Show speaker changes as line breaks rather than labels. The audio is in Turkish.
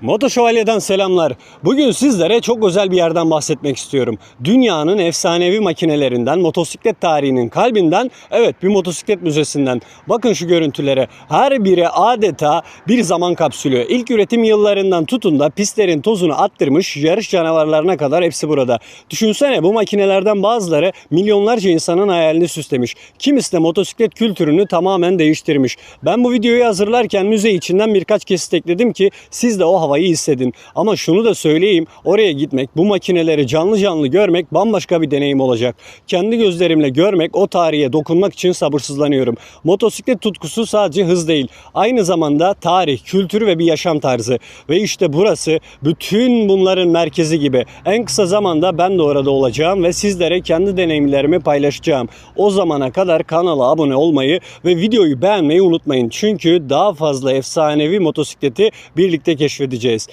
Moto Şövalye'den selamlar. Bugün sizlere çok özel bir yerden bahsetmek istiyorum. Dünyanın efsanevi makinelerinden, motosiklet tarihinin kalbinden, evet bir motosiklet müzesinden. Bakın şu görüntülere. Her biri adeta bir zaman kapsülü. İlk üretim yıllarından tutun da pistlerin tozunu attırmış yarış canavarlarına kadar hepsi burada. Düşünsene bu makinelerden bazıları milyonlarca insanın hayalini süslemiş. Kimisi de motosiklet kültürünü tamamen değiştirmiş. Ben bu videoyu hazırlarken müze içinden birkaç kesit ekledim ki siz de o havayı hissedin. Ama şunu da söyleyeyim oraya gitmek, bu makineleri canlı canlı görmek bambaşka bir deneyim olacak. Kendi gözlerimle görmek, o tarihe dokunmak için sabırsızlanıyorum. Motosiklet tutkusu sadece hız değil. Aynı zamanda tarih, kültür ve bir yaşam tarzı. Ve işte burası bütün bunların merkezi gibi. En kısa zamanda ben de orada olacağım ve sizlere kendi deneyimlerimi paylaşacağım. O zamana kadar kanala abone olmayı ve videoyu beğenmeyi unutmayın. Çünkü daha fazla efsanevi motosikleti birlikte keşfedeceğiz. gideceğiz.